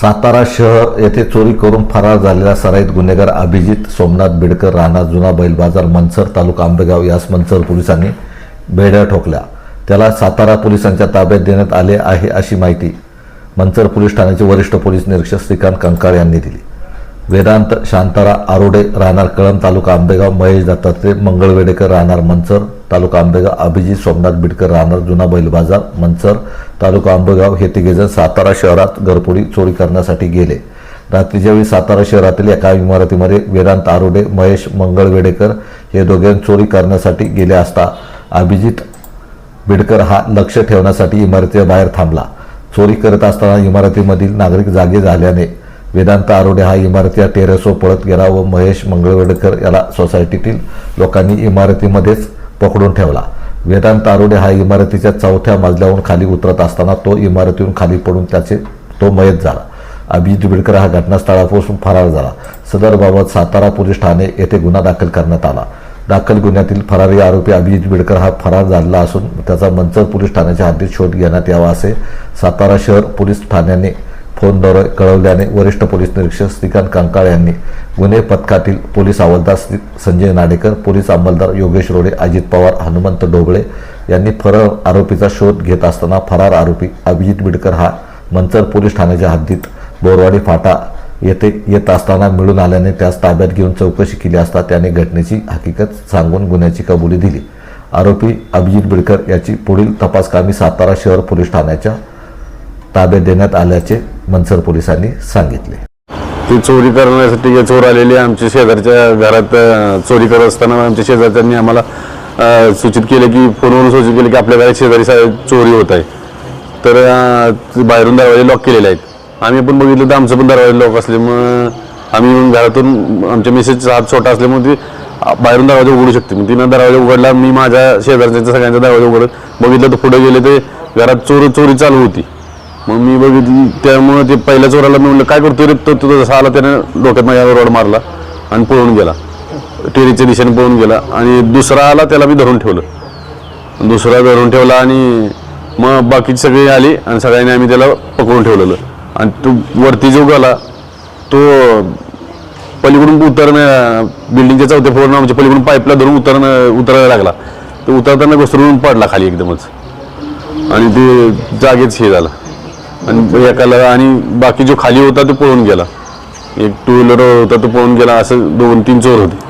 सातारा शहर येथे चोरी करून फरार झालेला सराईत गुन्हेगार अभिजित सोमनाथ बिडकर राणा जुना बैल बाजार मनसर तालुका आंबेगाव यास मनसर पोलिसांनी बेड्या ठोकल्या. त्याला सातारा पोलिसांच्या ताब्यात देण्यात आले आहे अशी माहिती मनसर पोलीस ठाण्याचे वरिष्ठ पोलीस निरीक्षक श्रीकांत कंकाळ यांनी दिली. वेदांत शांतारा आरोडे राहणार कळम तालुका आंबेगाव महेश दत्तात्रय मंगळवेडेकर राहणार मनसर तालुका आंबेगाव अभिजित सोमनाथ बिडकर राहणार जुना बैल बाजार मनसर तालुका आंबेगाव हे तिघेजण सातारा शहरात घरफोडी चोरी करण्यासाठी गेले. रात्रीच्या वेळी सातारा शहरातील एका इमारतीमध्ये वेदांत आरोडे महेश मंगळवेडेकर हे दोघे चोरी करण्यासाठी गेले असता अभिजित बिडकर हा लक्ष ठेवण्यासाठी इमारतीच्या बाहेर थांबला. चोरी करत असताना इमारतीमधील नागरिक जागे झाल्याने वेदांत आरोडे हा इमारती या टेरेसवर पळत गेला व महेश मंगळवेडकर याला सोसायटीतील लोकांनी इमारतीमध्येच पकडून ठेवला. वेदांत आरोडे हा इमारतीच्या चौथ्या मजल्याहून खाली उतरत असताना तो इमारतीहून खाली पडून त्याचे तो मयत झाला. अभिजित बिडकर हा घटनास्थळापासून फरार झाला. सदरबाबत सातारा पोलीस ठाणे येथे गुन्हा दाखल करण्यात आला. दाखल गुन्ह्यातील फरारी आरोपी अभिजित बिडकर हा फरार झालेला असून त्याचा मंचर पोलीस ठाण्याच्या हद्दीत शोध घेण्यात यावा असे सातारा शहर पोलीस ठाण्याने फोनद्वारे कळवल्याने वरिष्ठ पोलीस निरीक्षक श्रीकांत कंकाळ यांनी गुन्हे पथकातील पोलीस हवालदार संजय नाडेकर पोलीस अंमलदार योगेश रोडे अजित पवार हनुमंत डोबळे यांनी फरार आरोपीचा शोध घेत असताना फरार आरोपी अभिजित बिडकर हा मंचर पोलीस ठाण्याच्या हद्दीत बोरवाडी फाटा येथे येत असताना मिळून आल्याने त्यास ताब्यात घेऊन चौकशी केली असता त्याने घटनेची हकीकत सांगून गुन्ह्याची कबुली दिली. आरोपी अभिजित बिडकर याची पुढील तपासकामी सातारा शहर पोलीस ठाण्याच्या ताब्यात देण्यात आल्याचे मनसर पोलिसांनी सांगितले. ती चोरी करण्यासाठी जे चोर आलेले आमच्या शेजारच्या घरात चोरी करत असताना आमच्या शेजारच्यांनी आम्हाला सूचित केले की फोनवरून सूचित केले की आपल्या घरात शेजारी चोरी होत आहे. तर ते बाहेरून दरवाजे लॉक केलेले आहेत. आम्ही पण बघितलं तर आमचं पण दरवाजे लॉक असल्यामुळं आम्ही घरातून आमच्या मेसेज हात छोटा असल्यामुळे ती बाहेरून दरवाजा उघडू शकते. मग तिनं दरवाजा उघडला मी माझ्या शेजारच्या सगळ्यांचा दरवाजा उघडत बघितलं तर पुढे गेले ते घरात चोरी चोरी चालू होती. मग मी बघितली त्यामुळे ते पहिल्या चोराला मी म्हणलं काय करतो रे? तो तो जसा आला त्याने डोक्यात माझ्या रोड मारला आणि पळून गेला. टेरीच्या दिशेने पळून गेला आणि दुसरा आला त्याला मी धरून ठेवलं. दुसरा धरून ठेवला आणि मग बाकीची सगळी आली आणि सगळ्यांनी आम्ही त्याला पकडून ठेवलेलं. आणि तो वरती जो गेला तो पलीकडून उतरणं बिल्डिंगच्या चौथ्या फ्लोरनं आमच्या म्हणजे पलीकडून पाईपला धरून उतरणं उतरायला लागला. तो उतरताना घसरून पडला खाली एकदमच. आणि ते जागेच हे झालं. आणि एकाला आणि बाकी जो खाली होता तो पळून गेला. एक टू व्हीलर होता तो पळून गेला असं दोन तीन चोर होते.